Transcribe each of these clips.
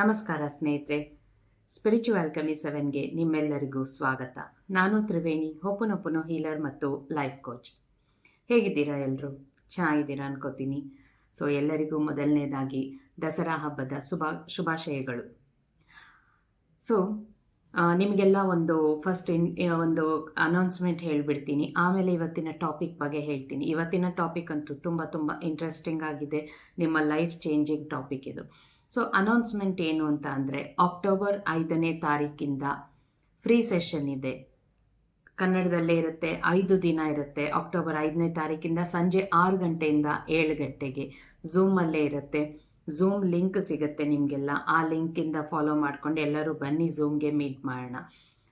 ನಮಸ್ಕಾರ ಸ್ನೇಹಿತರೆ. ಸ್ಪಿರಿಚುವಲ್ ಕಮಿ ಸೆವೆನ್ಗೆ ನಿಮ್ಮೆಲ್ಲರಿಗೂ ಸ್ವಾಗತ. ನಾನು ತ್ರಿವೇಣಿ ಹೋಪನೊಪನೋ ಹೀಲರ್ ಮತ್ತು ಲೈಫ್ ಕೋಚ್ ಹೇಗಿದ್ದೀರಾ ಎಲ್ಲರೂ ಚೆನ್ನಾಗಿದ್ದೀರಾ ಅನ್ಕೋತೀನಿ. ಸೊ ಎಲ್ಲರಿಗೂ ಮೊದಲನೇದಾಗಿ ದಸರಾ ಹಬ್ಬದ ಶುಭ, ಶುಭಾಶಯಗಳು. ಸೊ ನಿಮಗೆಲ್ಲ ಒಂದು ಫಸ್ಟ್ ಇನ್ ಒಂದು ಅನೌನ್ಸ್ಮೆಂಟ್ ಹೇಳಿಬಿಡ್ತೀನಿ. ಆಮೇಲೆ ಇವತ್ತಿನ ಟಾಪಿಕ್ ಬಗ್ಗೆ ಹೇಳ್ತೀನಿ. ಇವತ್ತಿನ ಟಾಪಿಕ್ ಅಂತೂ ತುಂಬ ತುಂಬ ಇಂಟ್ರೆಸ್ಟಿಂಗ್ ಆಗಿದೆ. ನಿಮ್ಮ ಲೈಫ್ ಚೇಂಜಿಂಗ್ ಟಾಪಿಕ್ ಇದು. ಸೊ ಅನೌನ್ಸ್ಮೆಂಟ್ ಏನು ಅಂತ ಅಂದರೆ ಅಕ್ಟೋಬರ್ ಐದನೇ ತಾರೀಕಿಂದ ಫ್ರೀ ಸೆಷನ್ ಇದೆ. ಕನ್ನಡದಲ್ಲೇ ಇರುತ್ತೆ, ಐದು ದಿನ ಇರುತ್ತೆ. ಅಕ್ಟೋಬರ್ ಐದನೇ ತಾರೀಕಿಂದ ಸಂಜೆ ಆರು ಗಂಟೆಯಿಂದ ಏಳು ಗಂಟೆಗೆ ಝೂಮಲ್ಲೇ ಇರುತ್ತೆ. ಝೂಮ್ ಲಿಂಕ್ ಸಿಗುತ್ತೆ ನಿಮಗೆಲ್ಲ. ಆ ಲಿಂಕಿಂದ ಫಾಲೋ ಮಾಡ್ಕೊಂಡು ಎಲ್ಲರೂ ಬನ್ನಿ ಝೂಮ್ಗೆ ಮೀಟ್ ಮಾಡೋಣ.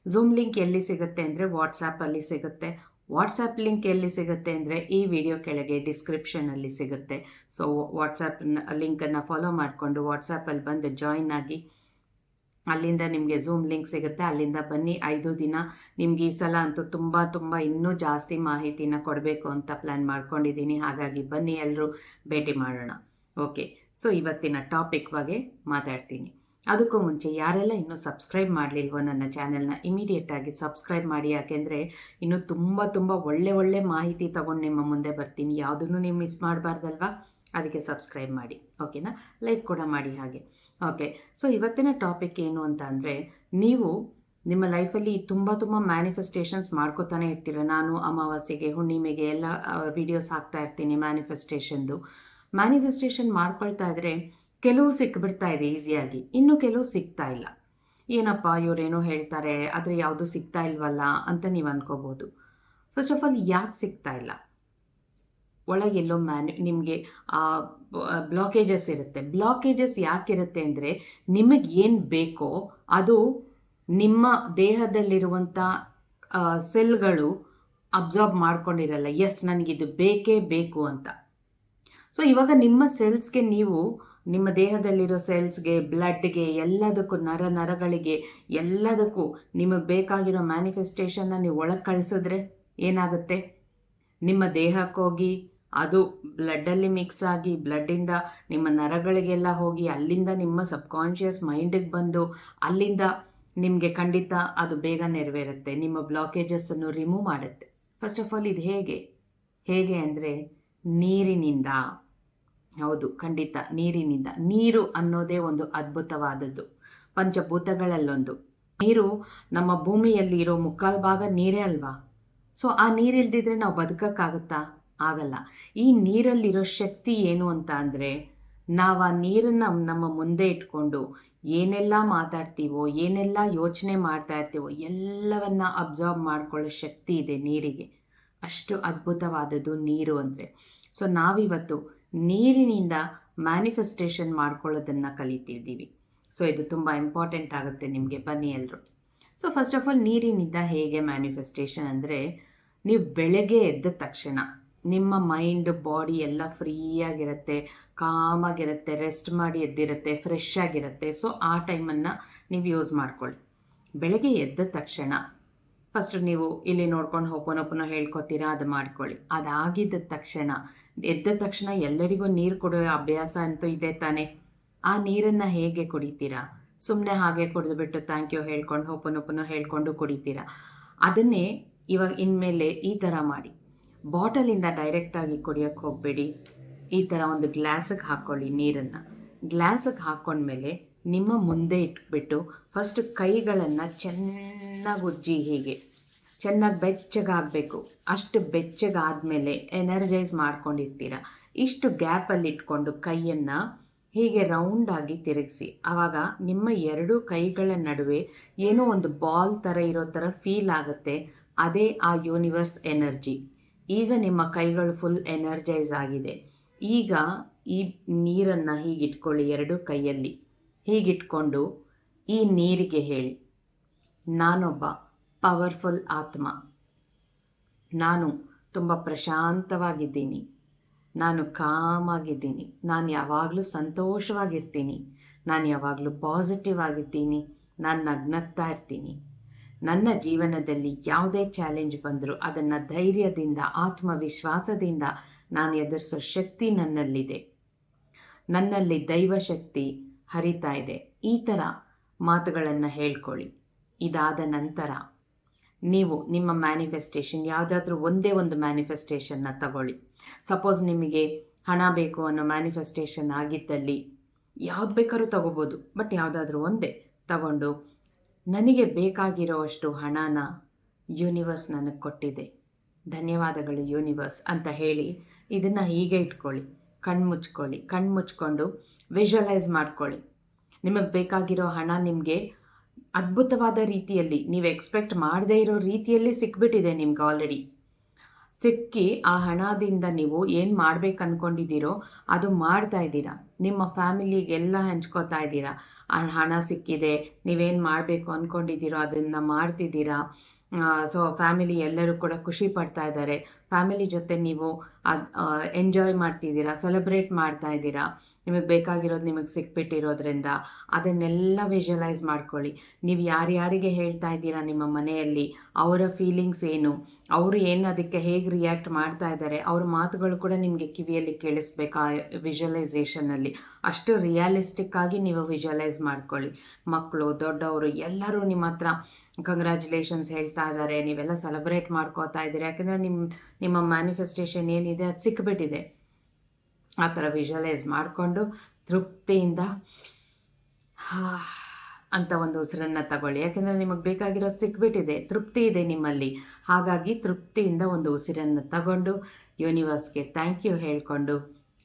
ಝೂಮ್ ಲಿಂಕ್ ಎಲ್ಲಿ ಸಿಗುತ್ತೆ ಅಂದರೆ ವಾಟ್ಸಾಪಲ್ಲಿ ಸಿಗುತ್ತೆ. ವಾಟ್ಸಪ್ ಲಿಂಕ್ ಎಲ್ಲಿ ಸಿಗುತ್ತೆ ಅಂದರೆ ಈ ವಿಡಿಯೋ ಕೆಳಗೆ ಡಿಸ್ಕ್ರಿಪ್ಷನಲ್ಲಿ ಸಿಗುತ್ತೆ. ಸೊ ವಾಟ್ಸಪ್ ಲಿಂಕನ್ನು ಫಾಲೋ ಮಾಡಿಕೊಂಡು ವಾಟ್ಸಪ್ಪಲ್ಲಿ ಬಂದು ಜಾಯಿನ್ ಆಗಿ ಅಲ್ಲಿಂದ ನಿಮಗೆ ಝೂಮ್ ಲಿಂಕ್ ಸಿಗುತ್ತೆ. ಅಲ್ಲಿಂದ ಬನ್ನಿ, ಐದು ದಿನ ನಿಮ್ಗೆ ಈ ಸಲ ಅಂತೂ ತುಂಬ ತುಂಬ ಇನ್ನೂ ಜಾಸ್ತಿ ಮಾಹಿತಿನ ಕೊಡಬೇಕು ಅಂತ ಪ್ಲ್ಯಾನ್ ಮಾಡ್ಕೊಂಡಿದ್ದೀನಿ. ಹಾಗಾಗಿ ಬನ್ನಿ ಎಲ್ಲರೂ ಭೇಟಿ ಮಾಡೋಣ. ಓಕೆ ಸೊ ಇವತ್ತಿನ ಟಾಪಿಕ್ ಬಗ್ಗೆ ಮಾತಾಡ್ತೀನಿ. ಅದಕ್ಕೂ ಮುಂಚೆ ಯಾರೆಲ್ಲ ಇನ್ನೂ ಸಬ್ಸ್ಕ್ರೈಬ್ ಮಾಡಲಿಲ್ವೋ ನನ್ನ ಚಾನೆಲ್ನ ಇಮಿಡಿಯೇಟಾಗಿ ಸಬ್ಸ್ಕ್ರೈಬ್ ಮಾಡಿ. ಯಾಕೆಂದರೆ ಇನ್ನೂ ತುಂಬ ತುಂಬ ಒಳ್ಳೆ ಒಳ್ಳೆ ಮಾಹಿತಿ ತಗೊಂಡು ನಿಮ್ಮ ಮುಂದೆ ಬರ್ತೀನಿ. ಯಾವುದನ್ನು ನೀವು ಮಿಸ್ ಮಾಡಬಾರ್ದಲ್ವಾ? ಅದಕ್ಕೆ ಸಬ್ಸ್ಕ್ರೈಬ್ ಮಾಡಿ. ಓಕೆನಾ ಲೈಕ್ ಕೂಡ ಮಾಡಿ ಹಾಗೆ. ಓಕೆ ಸೊ ಇವತ್ತಿನ ಟಾಪಿಕ್ ಏನು ಅಂತ ಅಂದರೆ, ನೀವು ನಿಮ್ಮ ಲೈಫಲ್ಲಿ ತುಂಬ ತುಂಬ ಮ್ಯಾನಿಫೆಸ್ಟೇಷನ್ಸ್ ಮಾಡ್ಕೋತಾನೆ ಇರ್ತೀರ. ನಾನು ಅಮಾವಾಸ್ಯೆಗೆ, ಹುಣ್ಣಿಮೆಗೆ ಎಲ್ಲ ವಿಡಿಯೋಸ್ ಹಾಕ್ತಾ ಇರ್ತೀನಿ ಮ್ಯಾನಿಫೆಸ್ಟೇಷನ್ದು ಮ್ಯಾನಿಫೆಸ್ಟೇಷನ್ ಮಾಡ್ಕೊಳ್ತಾ ಇದ್ದರೆ ಕೆಲವು ಸಿಕ್ಬಿಡ್ತಾ ಇದೆ ಈಸಿಯಾಗಿ. ಇನ್ನು ಕೆಲವು ಸಿಗ್ತಾ ಇಲ್ಲ. ಏನಪ್ಪ ಇವರೇನೋ ಹೇಳ್ತಾರೆ, ಆದರೆ ಯಾವುದು ಸಿಗ್ತಾ ಇಲ್ವಲ್ಲ ಅಂತ ನೀವು ಅನ್ಕೋಬೋದು. ಫಸ್ಟ್ ಆಫ್ ಆಲ್ ಯಾಕೆ ಸಿಗ್ತಾ ಇಲ್ಲ? ಒಳಗೆಲ್ಲೋ ಮ್ಯಾನ್, ನಿಮಗೆ ಬ್ಲಾಕೇಜಸ್ ಇರುತ್ತೆ. ಬ್ಲಾಕೇಜಸ್ ಯಾಕಿರುತ್ತೆ ಅಂದರೆ, ನಿಮಗೆ ಏನು ಬೇಕೋ ಅದು ನಿಮ್ಮ ದೇಹದಲ್ಲಿರುವಂಥ ಸೆಲ್ಗಳು ಅಬ್ಸಾರ್ಬ್ ಮಾಡ್ಕೊಂಡಿರಲ್ಲ. ಎಸ್, ನನಗಿದು ಬೇಕೇ ಬೇಕು ಅಂತ. ಸೊ ಇವಾಗ ನಿಮ್ಮ ಸೆಲ್ಸ್ಗೆ ನೀವು ನಿಮ್ಮ ದೇಹದಲ್ಲಿರೋ ಸೆಲ್ಸ್ಗೆ ಬ್ಲಡ್ಗೆ ಎಲ್ಲದಕ್ಕೂ ನರ ನರಗಳಿಗೆ, ಎಲ್ಲದಕ್ಕೂ ನಿಮಗೆ ಬೇಕಾಗಿರೋ ಮ್ಯಾನಿಫೆಸ್ಟೇಷನ್ನ ನೀವು ಒಳಗೆ ಕಳಿಸಿದ್ರೆ ಏನಾಗುತ್ತೆ? ನಿಮ್ಮ ದೇಹಕ್ಕೋಗಿ ಅದು ಬ್ಲಡ್ಡಲ್ಲಿ ಮಿಕ್ಸ್ ಆಗಿ ಬ್ಲಡ್ಡಿಂದ ನಿಮ್ಮ ನರಗಳಿಗೆಲ್ಲ ಹೋಗಿ, ಅಲ್ಲಿಂದ ನಿಮ್ಮ ಸಬ್ಕಾನ್ಷಿಯಸ್ ಮೈಂಡಿಗೆ ಬಂದು, ಅಲ್ಲಿಂದ ನಿಮಗೆ ಖಂಡಿತ ಅದು ಬೇಗ ನೆರವೇರುತ್ತೆ. ನಿಮ್ಮ ಬ್ಲಾಕೇಜಸ್ಸನ್ನು ರಿಮೂವ್ ಮಾಡುತ್ತೆ. ಫಸ್ಟ್ ಆಫ್ ಆಲ್ ಇದು ಹೇಗೆ? ಹೇಗೆ ಅಂದರೆ ನೀರಿನಿಂದ. ಹೌದು, ಖಂಡಿತ. ನೀರಿನಿಂದ. ನೀರು ಅನ್ನೋದೇ ಒಂದು ಅದ್ಭುತವಾದದ್ದು. ಪಂಚಭೂತಗಳಲ್ಲೊಂದು. ನೀರು ನಮ್ಮ ಭೂಮಿಯಲ್ಲಿ ಇರೋ ಮುಕ್ಕಾಲು ಭಾಗ ನೀರೇ ಅಲ್ವಾ? ಸೊ ಆ ನೀರಿಲ್ದಿದ್ರೆ ನಾವು ಬದುಕಕ್ಕಾಗುತ್ತಾ? ಆಗಲ್ಲ. ಈ ನೀರಲ್ಲಿರೋ ಶಕ್ತಿ ಏನು ಅಂತ ಅಂದರೆ, ನಾವು ಆ ನೀರನ್ನು ನಮ್ಮ ಮುಂದೆ ಇಟ್ಕೊಂಡು ಏನೆಲ್ಲ ಮಾತಾಡ್ತೀವೋ, ಏನೆಲ್ಲ ಯೋಚನೆ ಮಾಡ್ತಾ ಇರ್ತೀವೋ, ಎಲ್ಲವನ್ನ ಅಬ್ಸರ್ವ್ ಮಾಡ್ಕೊಳ್ಳೋ ಶಕ್ತಿ ಇದೆ ನೀರಿಗೆ. ಅಷ್ಟು ಅದ್ಭುತವಾದದ್ದು ನೀರು ಅಂದರೆ. ಸೊ ನಾವಿವತ್ತು ನೀರಿನಿಂದ ಮ್ಯಾನಿಫೆಸ್ಟೇಷನ್ ಮಾಡ್ಕೊಳ್ಳೋದನ್ನು ಕಲಿತಿದ್ದೀವಿ. ಸೊ ಇದು ತುಂಬ ಇಂಪಾರ್ಟೆಂಟ್ ಆಗುತ್ತೆ ನಿಮಗೆ, ಬನ್ನಿ ಎಲ್ಲರೂ ಸೊ ಫಸ್ಟ್ ಆಫ್ ಆಲ್ ನೀರಿನಿಂದ ಹೇಗೆ ಮ್ಯಾನಿಫೆಸ್ಟೇಷನ್ ಅಂದರೆ, ನೀವು ಬೆಳಗ್ಗೆ ಎದ್ದ ತಕ್ಷಣ ನಿಮ್ಮ ಮೈಂಡ್ ಬಾಡಿ ಎಲ್ಲ ಫ್ರೀಯಾಗಿರುತ್ತೆ ಕಾಮಾಗಿರುತ್ತೆ ರೆಸ್ಟ್ ಮಾಡಿ ಎದ್ದಿರುತ್ತೆ ಫ್ರೆಶ್ ಆಗಿರುತ್ತೆ. ಸೊ ಆ ಟೈಮನ್ನು ನೀವು ಯೂಸ್ ಮಾಡ್ಕೊಳ್ಳಿ. ಬೆಳಗ್ಗೆ ಎದ್ದ ತಕ್ಷಣ ಫಸ್ಟ್ ನೀವು ಇಲ್ಲಿ ನೋಡ್ಕೊಂಡು ಹೋಗೋನೊಪ್ಪನೋ ಹೇಳ್ಕೊತೀರಾ, ಅದು ಮಾಡ್ಕೊಳ್ಳಿ. ಅದಾಗಿದ್ದ ತಕ್ಷಣ ಎದ್ದ ತಕ್ಷಣ ಎಲ್ಲರಿಗೂ ನೀರು ಕೊಡೋ ಅಭ್ಯಾಸ ಅಂತೂ ಇದೆ ತಾನೆ. ಆ ನೀರನ್ನು ಹೇಗೆ ಕುಡಿತೀರಾ? ಸುಮ್ಮನೆ ಹಾಗೆ ಕುಡಿದ್ಬಿಟ್ಟು ಥ್ಯಾಂಕ್ ಯು ಹೇಳ್ಕೊಂಡು ಹೋಪನೊಪ್ಪನ ಹೇಳ್ಕೊಂಡು ಕುಡಿತೀರಾ? ಅದನ್ನೇ ಇವಾಗ ಇನ್ಮೇಲೆ ಈ ಥರ ಮಾಡಿ. ಬಾಟಲಿಂದ ಡೈರೆಕ್ಟಾಗಿ ಕುಡಿಯೋಕ್ಕೆ ಹೋಗಬೇಡಿ. ಈ ಥರ ಒಂದು ಗ್ಲಾಸಿಗೆ ಹಾಕ್ಕೊಳ್ಳಿ ನೀರನ್ನು. ಗ್ಲಾಸಿಗೆ ಹಾಕ್ಕೊಂಡ್ಮೇಲೆ ನಿಮ್ಮ ಮುಂದೆ ಇಟ್ಬಿಟ್ಟು ಫಸ್ಟ್ ಕೈಗಳನ್ನು ಚೆನ್ನಾಗಿ ಉಜ್ಜಿ ಹೀಗೆ. ಚೆನ್ನಾಗಿ ಬೆಚ್ಚಗಾಗಬೇಕು. ಅಷ್ಟು ಬೆಚ್ಚಗಾದಮೇಲೆ ಎನರ್ಜೈಸ್ ಮಾಡ್ಕೊಂಡಿರ್ತೀರ. ಇಷ್ಟು ಗ್ಯಾಪಲ್ಲಿ ಇಟ್ಕೊಂಡು ಕೈಯನ್ನು ಹೀಗೆ ರೌಂಡಾಗಿ ತಿರುಗಿಸಿ. ಆವಾಗ ನಿಮ್ಮ ಎರಡೂ ಕೈಗಳ ನಡುವೆ ಏನೋ ಒಂದು ಬಾಲ್ ಥರ ಇರೋ ಥರ ಫೀಲ್ ಆಗುತ್ತೆ. ಅದೇ ಆ ಯೂನಿವರ್ಸ್ ಎನರ್ಜಿ ಈಗ ನಿಮ್ಮ ಕೈಗಳು ಫುಲ್ ಎನರ್ಜೈಸ್ ಆಗಿದೆ. ಈಗ ಈ ನೀರನ್ನು ಹೀಗಿಟ್ಕೊಳ್ಳಿ ಎರಡು ಕೈಯಲ್ಲಿ. ಹೀಗಿಟ್ಕೊಂಡು ಈ ನೀರಿಗೆ ಹೇಳಿ. ನಾನೊಬ್ಬ ಪವರ್ಫುಲ್ ಆತ್ಮ. ನಾನು ತುಂಬ ಪ್ರಶಾಂತವಾಗಿದ್ದೀನಿ. ನಾನು ಕಾಮಾಗಿದ್ದೀನಿ. ನಾನು ಯಾವಾಗಲೂ ಸಂತೋಷವಾಗಿರ್ತೀನಿ. ನಾನು ಯಾವಾಗಲೂ ಪಾಸಿಟಿವ್ ಆಗಿರ್ತೀನಿ ನಾನು ನಗ್ನಗ್ತಾ ಇರ್ತೀನಿ. ನನ್ನ ಜೀವನದಲ್ಲಿ ಯಾವುದೇ ಚಾಲೆಂಜ್ ಬಂದರೂ ಅದನ್ನು ಧೈರ್ಯದಿಂದ, ಆತ್ಮವಿಶ್ವಾಸದಿಂದ ನಾನು ಎದುರಿಸೋ ಶಕ್ತಿ ನನ್ನಲ್ಲಿದೆ. ನನ್ನಲ್ಲಿ ದೈವಶಕ್ತಿ ಹರಿತಾ ಇದೆ. ಈ ಥರ ಮಾತುಗಳನ್ನು ಹೇಳ್ಕೊಳ್ಳಿ. ಇದಾದ ನಂತರ ನೀವು ನಿಮ್ಮ ಮ್ಯಾನಿಫೆಸ್ಟೇಷನ್ ಯಾವುದಾದ್ರೂ ಒಂದೇ ಒಂದು ಮ್ಯಾನಿಫೆಸ್ಟೇಷನ್ನ ತಗೊಳ್ಳಿ. ಸಪೋಸ್ ನಿಮಗೆ ಹಣ ಬೇಕು ಅನ್ನೋ ಮ್ಯಾನಿಫೆಸ್ಟೇಷನ್ ಆಗಿದ್ದಲ್ಲಿ ಯಾವ್ದು ಬೇಕಾದ್ರೂ ತಗೋಬೋದು ಬಟ್ ಯಾವುದಾದ್ರೂ ಒಂದೇ ತಗೊಂಡು ನನಗೆ ಬೇಕಾಗಿರೋವಷ್ಟು ಹಣನ ಯೂನಿವರ್ಸ್ ನನಗೆ ಕೊಟ್ಟಿದೆ. ಧನ್ಯವಾದಗಳು ಯೂನಿವರ್ಸ್ ಅಂತ ಹೇಳಿ ಇದನ್ನು ಹೀಗೆ ಇಟ್ಕೊಳ್ಳಿ, ಕಣ್ಣು ಮುಚ್ಕೊಳ್ಳಿ. ಕಣ್ಣು ಮುಚ್ಕೊಂಡು ವಿಜುವಲೈಸ್ ಮಾಡ್ಕೊಳ್ಳಿ. ನಿಮಗೆ ಬೇಕಾಗಿರೋ ಹಣ ನಿಮಗೆ ಅದ್ಭುತವಾದ ರೀತಿಯಲ್ಲಿ, ನೀವು ಎಕ್ಸ್ಪೆಕ್ಟ್ ಮಾಡದೇ ಇರೋ ರೀತಿಯಲ್ಲಿ ಸಿಕ್ಬಿಟ್ಟಿದೆ ನಿಮ್ಗೆ ಆಲ್ರೆಡಿ ಸಿಕ್ಕಿ ಆ ಹಣದಿಂದ ನೀವು ಏನು ಮಾಡ್ಬೇಕು ಅಂದ್ಕೊಂಡಿದ್ದೀರೋ ಅದು ಮಾಡ್ತಾ ಇದ್ದೀರಾ. ನಿಮ್ಮ ಫ್ಯಾಮಿಲಿಗೆಲ್ಲ ಹಂಚ್ಕೋತಾ ಇದ್ದೀರಾ. ಆ ಹಣ ಸಿಕ್ಕಿದೆ, ನೀವೇನು ಮಾಡಬೇಕು ಅಂದ್ಕೊಂಡಿದ್ದೀರೋ ಅದನ್ನು ಮಾಡ್ತಿದ್ದೀರಾ. ಸೊ ಫ್ಯಾಮಿಲಿ ಎಲ್ಲರೂ ಕೂಡ ಖುಷಿ ಪಡ್ತಾ ಇದ್ದಾರೆ. ಫ್ಯಾಮಿಲಿ ಜೊತೆ ನೀವು ಅದು ಎಂಜಾಯ್ ಮಾಡ್ತಿದ್ದೀರಾ ಸೆಲೆಬ್ರೇಟ್ ಮಾಡ್ತಾ ಇದ್ದೀರಾ. ನಿಮಗೆ ಬೇಕಾಗಿರೋದು ನಿಮಗೆ ಸಿಕ್ಬಿಟ್ಟಿರೋದ್ರಿಂದ ಅದನ್ನೆಲ್ಲ ವಿಜುವಲೈಸ್ ಮಾಡ್ಕೊಳ್ಳಿ. ನೀವು ಯಾರ್ಯಾರಿಗೆ ಹೇಳ್ತಾ ಇದ್ದೀರಾ ನಿಮ್ಮ ಮನೆಯಲ್ಲಿ, ಅವರ ಫೀಲಿಂಗ್ಸ್ ಏನು, ಅವರು ಏನು ಅದಕ್ಕೆ ಹೇಗೆ ರಿಯಾಕ್ಟ್ ಮಾಡ್ತಾ ಇದ್ದಾರೆ ಅವ್ರ ಮಾತುಗಳು ಕೂಡ ನಿಮಗೆ ಕಿವಿಯಲ್ಲಿ ಕೇಳಿಸ್ಬೇಕು ಆ ವಿಜುವಲೈಸೇಷನಲ್ಲಿ ಅಷ್ಟು ರಿಯಾಲಿಸ್ಟಿಕ್ ಆಗಿ ನೀವು ವಿಜುವಲೈಸ್ ಮಾಡ್ಕೊಳ್ಳಿ. ಮಕ್ಕಳು ದೊಡ್ಡವರು, ಎಲ್ಲರೂ ನಿಮ್ಮ ಹತ್ರ ಕಂಗ್ರ್ಯಾಚುಲೇಷನ್ಸ್ ಹೇಳ್ತಾ ಇದ್ದಾರೆ ನೀವೆಲ್ಲ ಸೆಲೆಬ್ರೇಟ್ ಮಾಡ್ಕೋತಾ ಇದ್ದೀರಿ. ಯಾಕಂದರೆ ನಿಮ್ಮ ನಿಮ್ಮ ಮ್ಯಾನಿಫೆಸ್ಟೇಷನ್ ಏನಿದೆ, ಅದು ಸಿಕ್ಬಿಟ್ಟಿದೆ. ಆ ಥರ ವಿಜುವಲೈಸ್ ಮಾಡಿಕೊಂಡು ತೃಪ್ತಿಯಿಂದ ಅಂತ ಒಂದು ಉಸಿರನ್ನು ತಗೊಳ್ಳಿ. ಯಾಕೆಂದರೆ ನಿಮಗೆ ಬೇಕಾಗಿರೋದು ಸಿಕ್ಬಿಟ್ಟಿದೆ. ತೃಪ್ತಿ ಇದೆ ನಿಮ್ಮಲ್ಲಿ. ಹಾಗಾಗಿ ತೃಪ್ತಿಯಿಂದ ಒಂದು ಉಸಿರನ್ನು ತಗೊಂಡು ಯೂನಿವರ್ಸ್ಗೆ ಥ್ಯಾಂಕ್ ಯು ಹೇಳಿಕೊಂಡು,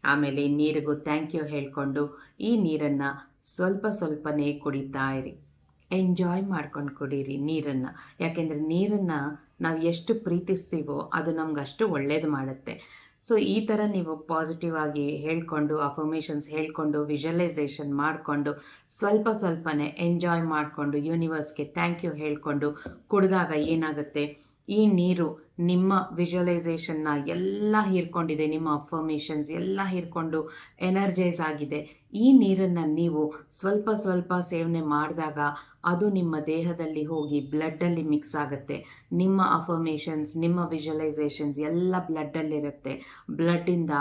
ಆಮೇಲೆ ನೀರಿಗೂ ಥ್ಯಾಂಕ್ ಯು ಹೇಳಿಕೊಂಡು ಈ ನೀರನ್ನು ಸ್ವಲ್ಪ ಸ್ವಲ್ಪನೇ ಕುಡಿತಾ ಇರಿ. ಎಂಜಾಯ್ ಮಾಡ್ಕೊಂಡು ಕುಡೀರಿ ನೀರನ್ನು. ಯಾಕೆಂದರೆ ನೀರನ್ನು ನಾವು ಎಷ್ಟು ಪ್ರೀತಿಸ್ತೀವೋ ಅದು ನಮ್ಗೆ ಅಷ್ಟು ಒಳ್ಳೇದು ಮಾಡುತ್ತೆ. ಸೊ ಈ ಥರ ನೀವು ಪಾಸಿಟಿವ್ ಆಗಿ ಹೇಳ್ಕೊಂಡು ಅಫರ್ಮೇಷನ್ಸ್ ಹೇಳ್ಕೊಂಡು ವಿಜುವಲೈಸೇಷನ್ ಮಾಡಿಕೊಂಡು, ಸ್ವಲ್ಪ ಸ್ವಲ್ಪನೇ ಎಂಜಾಯ್ ಮಾಡಿಕೊಂಡು ಯೂನಿವರ್ಸ್ಗೆ ಥ್ಯಾಂಕ್ ಯು ಹೇಳಿಕೊಂಡು ಕುಡಿದಾಗ ಏನಾಗುತ್ತೆ? ಈ ನೀರು ನಿಮ್ಮ ವಿಜುವಲೈಸೇಷನ್ನ ಎಲ್ಲ ಹೀರ್ಕೊಂಡಿದೆ, ನಿಮ್ಮ ಅಫರ್ಮೇಷನ್ಸ್ ಎಲ್ಲ ಹೀರ್ಕೊಂಡು ಎನರ್ಜೈಸ್ ಆಗಿದೆ. ಈ ನೀರನ್ನು ನೀವು ಸ್ವಲ್ಪ ಸ್ವಲ್ಪ ಸೇವನೆ ಮಾಡಿದಾಗ ಅದು ನಿಮ್ಮ ದೇಹದಲ್ಲಿ ಹೋಗಿ ಬ್ಲಡ್ಡಲ್ಲಿ ಮಿಕ್ಸ್ ಆಗುತ್ತೆ. ನಿಮ್ಮ ಅಫರ್ಮೇಷನ್ಸ್ ನಿಮ್ಮ ವಿಜುವಲೈಸೇಷನ್ಸ್ ಎಲ್ಲ ಬ್ಲಡ್ಡಲ್ಲಿರುತ್ತೆ ಬ್ಲಡ್ಡಿಂದ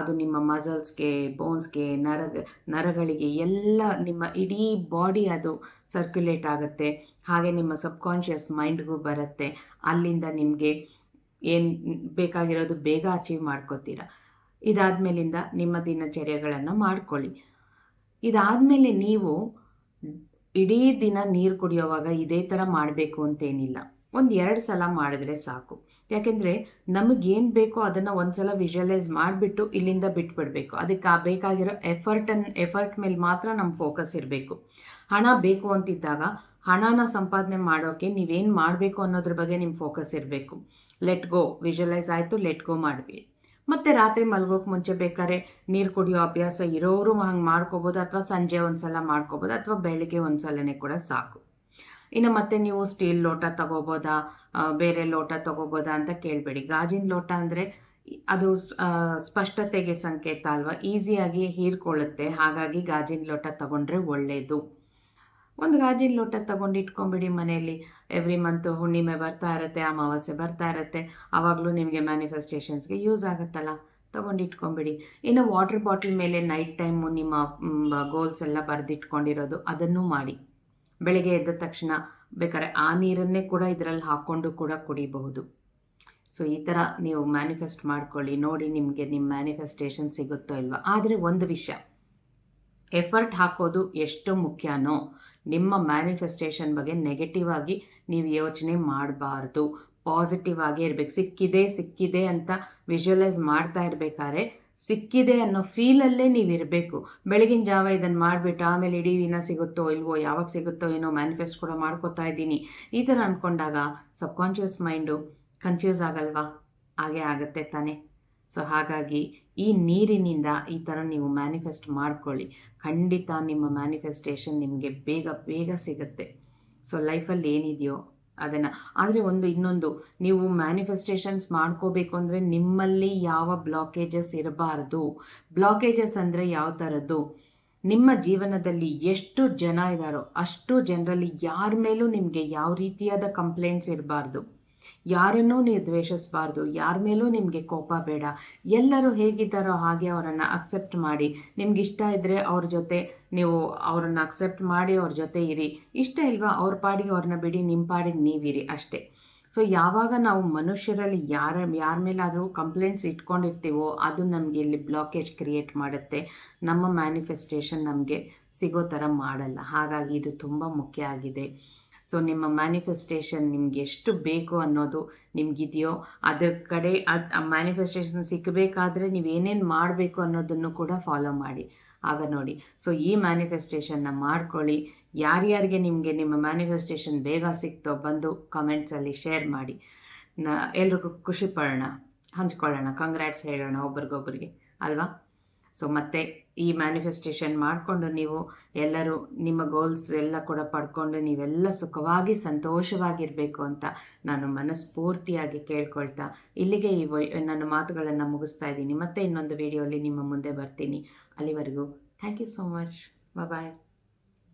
ಅದು ನಿಮ್ಮ ಮಸಲ್ಸ್ಗೆ ಬೋನ್ಸ್ಗೆ ನರ ನರಗಳಿಗೆ ಎಲ್ಲ ನಿಮ್ಮ ಇಡೀ ಬಾಡಿ ಅದು ಸರ್ಕ್ಯುಲೇಟ್ ಆಗುತ್ತೆ. ಹಾಗೆ ನಿಮ್ಮ ಸಬ್ಕಾನ್ಷಿಯಸ್ ಮೈಂಡ್ಗೂ ಬರುತ್ತೆ. ಅಲ್ಲಿಂದ ನಿಮಗೆ ಏನು ಬೇಕಾಗಿರೋದು ಬೇಗ ಅಚೀವ್ ಮಾಡ್ಕೋತೀರ. ಇದಾದಮೇಲಿಂದ ನಿಮ್ಮ ದಿನಚರ್ಯಗಳನ್ನು ಮಾಡ್ಕೊಳ್ಳಿ. ಇದಾದಮೇಲೆ ನೀವು ಇಡೀ ದಿನ ನೀರು ಕುಡಿಯೋವಾಗ ಇದೇ ಥರ ಮಾಡಬೇಕು ಅಂತೇನಿಲ್ಲ. ಒಂದು ಎರಡು ಸಲ ಮಾಡಿದ್ರೆ ಸಾಕು. ಯಾಕೆಂದರೆ ನಮಗೇನು ಬೇಕೋ ಅದನ್ನು ಒಂದು ಸಲ ವಿಜುವಲೈಸ್ ಮಾಡಿಬಿಟ್ಟು ಇಲ್ಲಿಂದ ಬಿಟ್ಬಿಡಬೇಕು. ಅದಕ್ಕೆ ಆ ಬೇಕಾಗಿರೋ ಎಫರ್ಟನ್ನು ಎಫರ್ಟ್ ಮೇಲೆ ಮಾತ್ರ ನಮ್ಮ ಫೋಕಸ್ ಇರಬೇಕು. ಹಣ ಬೇಕು ಅಂತಿದ್ದಾಗ ಹಣನ ಸಂಪಾದನೆ ಮಾಡೋಕ್ಕೆ ನೀವೇನು ಮಾಡಬೇಕು ಅನ್ನೋದ್ರ ಬಗ್ಗೆ ನಿಮ್ಮ ಫೋಕಸ್ ಇರಬೇಕು. ಲೆಟ್ ಗೋ ವಿಜುವಲೈಸ್ ಆಯಿತು ಲೆಟ್ ಗೋ ಮಾಡಿ ಮತ್ತು ರಾತ್ರಿ ಮಲ್ಗೋಕೆ ಮುಂಚೆ ಬೇಕಾದ್ರೆ ನೀರು ಕುಡಿಯೋ ಅಭ್ಯಾಸ ಇರೋರು ಹಂಗೆ ಮಾಡ್ಕೋಬೋದು, ಅಥವಾ ಸಂಜೆ ಒಂದು ಸಲ ಮಾಡ್ಕೋಬೋದು, ಅಥವಾ ಬೆಳಿಗ್ಗೆ ಒಂದು ಸಲನೇ ಕೂಡ ಸಾಕು. ಇನ್ನು ಮತ್ತೆ ನೀವು ಸ್ಟೀಲ್ ಲೋಟ ತಗೋಬೋದಾ ಬೇರೆ ಲೋಟ ತಗೋಬೋದಾ ಅಂತ ಕೇಳಬೇಡಿ. ಗಾಜಿನ ಲೋಟ ಅಂದರೆ ಅದು ಸ್ಪಷ್ಟತೆಗೆ ಸಂಕೇತ ಅಲ್ವಾ? ಈಸಿಯಾಗಿ ಹೀರ್ಕೊಳ್ಳುತ್ತೆ, ಹಾಗಾಗಿ ಗಾಜಿನ ಲೋಟ ತಗೊಂಡ್ರೆ ಒಳ್ಳೆಯದು ಒಂದು ಗಾಜಿನ ಲೋಟ ತಗೊಂಡು ಮನೆಯಲ್ಲಿ. ಎವ್ರಿ ಮಂತ್ ಹುಣ್ಣಿಮೆ ಬರ್ತಾ ಇರುತ್ತೆ, ಅಮಾವಾಸ್ಯೆ ಬರ್ತಾ ಇರುತ್ತೆ. ಆವಾಗಲೂ ನಿಮಗೆ ಮ್ಯಾನಿಫೆಸ್ಟೇಷನ್ಸ್ಗೆ ಯೂಸ್ ಆಗುತ್ತಲ್ಲ. ತೊಗೊಂಡು ಇನ್ನು ವಾಟರ್ ಬಾಟಲ್ ಮೇಲೆ ನೈಟ್ ಟೈಮು ನಿಮ್ಮ ಗೋಲ್ಸ್ ಎಲ್ಲ ಬರೆದಿಟ್ಕೊಂಡಿರೋದು ಅದನ್ನು ಮಾಡಿ. ಬೆಳಗ್ಗೆ ಎದ್ದ ತಕ್ಷಣ ಬೇಕಾದ್ರೆ ಆ ನೀರನ್ನೇ ಕೂಡ ಇದರಲ್ಲಿ ಹಾಕ್ಕೊಂಡು ಕೂಡ ಕುಡಿಬಹುದು. ಸೊ ಈ ಥರ ನೀವು ಮ್ಯಾನಿಫೆಸ್ಟ್ ಮಾಡ್ಕೊಳ್ಳಿ. ನೋಡಿ ನಿಮಗೆ ನಿಮ್ಮ ಮ್ಯಾನಿಫೆಸ್ಟೇಷನ್ ಸಿಗುತ್ತೋ ಇಲ್ವಾ. ಆದರೆ ಒಂದು ವಿಷಯ. ಎಫರ್ಟ್ ಹಾಕೋದು ಎಷ್ಟು ಮುಖ್ಯನೋ ನಿಮ್ಮ ಮ್ಯಾನಿಫೆಸ್ಟೇಷನ್ ಬಗ್ಗೆ ನೆಗೆಟಿವ್ ಆಗಿ ನೀವು ಯೋಚನೆ ಮಾಡಬಾರ್ದು. ಪಾಸಿಟಿವ್ ಆಗೇ ಇರಬೇಕು. ಸಿಕ್ಕಿದೆ ಸಿಕ್ಕಿದೆ ಅಂತ ವಿಜುವಲೈಸ್ ಮಾಡ್ತಾ ಇರಬೇಕಾದ್ರೆ ಸಿಕ್ಕಿದೆ ಅನ್ನೋ ಫೀಲಲ್ಲೇ ನೀವು ಇರಬೇಕು. ಬೆಳಗಿನ ಜಾವ ಇದನ್ನು ಮಾಡಿಬಿಟ್ಟು ಆಮೇಲೆ ಇಡೀ ದಿನ ಸಿಗುತ್ತೋ ಇಲ್ವೋ, ಯಾವಾಗ ಸಿಗುತ್ತೋ ಏನೋ ಮ್ಯಾನಿಫೆಸ್ಟ್ ಕೂಡ ಮಾಡ್ಕೋತಾ ಇದ್ದೀನಿ. ಈ ಥರ ಅಂದ್ಕೊಂಡಾಗ ಸಬ್ಕಾನ್ಷಿಯಸ್ ಮೈಂಡು ಕನ್ಫ್ಯೂಸ್ ಆಗಲ್ವಾ? ಹಾಗೆ ಆಗುತ್ತೆ ತಾನೇ. ಸೊ ಹಾಗಾಗಿ ಈ ನೀರಿನಿಂದ ಈ ಥರ ನೀವು ಮ್ಯಾನಿಫೆಸ್ಟ್ ಮಾಡ್ಕೊಳ್ಳಿ. ಖಂಡಿತ ನಿಮ್ಮ ಮ್ಯಾನಿಫೆಸ್ಟೇಷನ್ ನಿಮಗೆ ಬೇಗ ಬೇಗ ಸಿಗುತ್ತೆ. ಸೊ ಲೈಫಲ್ಲಿ ಏನಿದೆಯೋ ಅದನ್ನು. ಆದರೆ ಒಂದು ಇನ್ನೊಂದು, ನೀವು ಮ್ಯಾನಿಫೆಸ್ಟೇಷನ್ಸ್ ಮಾಡ್ಕೋಬೇಕು ಅಂದರೆ ನಿಮ್ಮಲ್ಲಿ ಯಾವ ಬ್ಲಾಕೇಜಸ್ ಇರಬಾರ್ದು. ಬ್ಲಾಕೇಜಸ್ ಅಂದರೆ ಯಾವ ಥರದ್ದು ನಿಮ್ಮ ಜೀವನದಲ್ಲಿ ಎಷ್ಟು ಜನ ಇದ್ದಾರೋ ಅಷ್ಟು ಜನರಲ್ಲಿ ಯಾರ ಮೇಲೂ ನಿಮಗೆ ಯಾವ ರೀತಿಯಾದ ಕಂಪ್ಲೇಂಟ್ಸ್ ಇರಬಾರ್ದು. ಯಾರನ್ನೂ ನೀವು ದ್ವೇಷಿಸಬಾರ್ದು ಯಾರ ಮೇಲೂ ನಿಮಗೆ ಕೋಪ ಬೇಡ. ಎಲ್ಲರೂ ಹೇಗಿದ್ದಾರೋ ಹಾಗೆ ಅವರನ್ನು ಅಕ್ಸೆಪ್ಟ್ ಮಾಡಿ. ನಿಮ್ಗೆ ಇಷ್ಟ ಇದ್ದರೆ ಅವ್ರ ಜೊತೆ ನೀವು ಅವ್ರನ್ನ ಅಕ್ಸೆಪ್ಟ್ ಮಾಡಿ ಅವ್ರ ಜೊತೆ ಇರಿ. ಇಷ್ಟ ಇಲ್ವಾ ಅವ್ರ ಪಾಡಿಗೆ ಅವ್ರನ್ನ ಬಿಡಿ ನಿಮ್ಮ ಪಾಡಿಗೆ ನೀವಿರಿ ಅಷ್ಟೇ. ಸೊ ಯಾವಾಗ ನಾವು ಮನುಷ್ಯರಲ್ಲಿ ಯಾರ ಯಾರ ಮೇಲಾದರೂ ಕಂಪ್ಲೇಂಟ್ಸ್ ಇಟ್ಕೊಂಡಿರ್ತೀವೋ ಅದು ನಮಗೆ ಇಲ್ಲಿ ಬ್ಲಾಕೇಜ್ ಕ್ರಿಯೇಟ್ ಮಾಡುತ್ತೆ. ನಮ್ಮ ಮ್ಯಾನಿಫೆಸ್ಟೇಷನ್ ನಮಗೆ ಸಿಗೋ ಥರ ಮಾಡಲ್ಲ. ಹಾಗಾಗಿ ಇದು ತುಂಬ ಮುಖ್ಯ ಆಗಿದೆ. ಸೊ ನಿಮ್ಮ ಮ್ಯಾನಿಫೆಸ್ಟೇಷನ್ ನಿಮ್ಗೆ ಎಷ್ಟು ಬೇಕು ಅನ್ನೋದು ನಿಮ್ಗಿದೆಯೋ ಅದ್ರ ಕಡೆ ಅದು ಮ್ಯಾನಿಫೆಸ್ಟೇಷನ್ ಸಿಕ್ಕಬೇಕಾದ್ರೆ ನೀವು ಏನೇನು ಮಾಡಬೇಕು ಅನ್ನೋದನ್ನು ಕೂಡ ಫಾಲೋ ಮಾಡಿ. ಆಗ ನೋಡಿ. ಸೊ ಈ ಮ್ಯಾನಿಫೆಸ್ಟೇಷನ್ನ ಮಾಡ್ಕೊಳ್ಳಿ. ಯಾರ್ಯಾರಿಗೆ ನಿಮಗೆ ನಿಮ್ಮ ಮ್ಯಾನಿಫೆಸ್ಟೇಷನ್ ಬೇಗ ಸಿಕ್ತೋ ಬಂದು ಕಮೆಂಟ್ಸಲ್ಲಿ ಶೇರ್ ಮಾಡಿ. ನ, ಎಲ್ರಿಗೂ ಖುಷಿ ಪಡೋಣ, ಹಂಚ್ಕೊಳ್ಳೋಣ ಕಂಗ್ರ್ಯಾಟ್ಸ್ ಹೇಳೋಣ ಒಬ್ರಿಗೊಬ್ರಿಗೆ, ಅಲ್ವಾ? ಸೊ ಮತ್ತೆ ಈ ಮ್ಯಾನಿಫೆಸ್ಟೇಷನ್ ಮಾಡಿಕೊಂಡು ನೀವು ಎಲ್ಲರೂ ನಿಮ್ಮ ಗೋಲ್ಸ್ ಎಲ್ಲ ಕೂಡ ಪಡ್ಕೊಂಡು ನೀವೆಲ್ಲ ಸುಖವಾಗಿ ಸಂತೋಷವಾಗಿರಬೇಕು ಅಂತ ನಾನು ಮನಸ್ಫೂರ್ತಿಯಾಗಿ ಕೇಳ್ಕೊಳ್ತಾ ಇಲ್ಲಿಗೆ ಈ ನನ್ನ ಮಾತುಗಳನ್ನು ಮುಗಿಸ್ತಾ ಇದ್ದೀನಿ. ಮತ್ತೆ ಇನ್ನೊಂದು ವಿಡಿಯೋಲಿ ನಿಮ್ಮ ಮುಂದೆ ಬರ್ತೀನಿ. ಅಲ್ಲಿವರೆಗೂ thank you so much bye